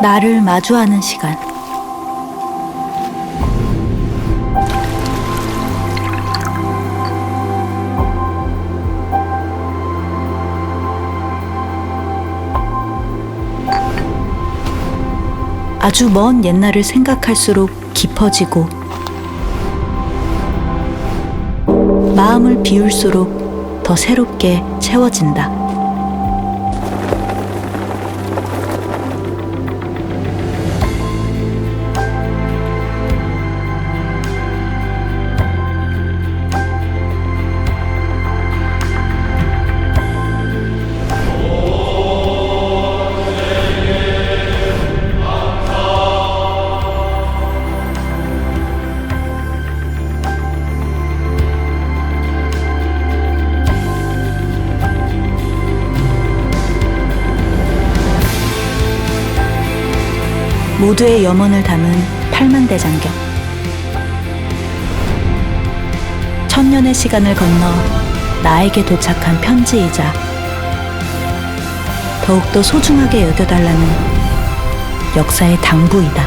나를 마주하는 시간. 아주 먼 옛날을 생각할수록 깊어지고 마음을 비울수록 더 새롭게 채워진다. 모두의 염원을 담은 팔만대장경. 천년의 시간을 건너 나에게 도착한 편지이자 더욱더 소중하게 여겨달라는 역사의 당부이다.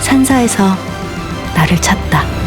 산사에서 나를 찾다.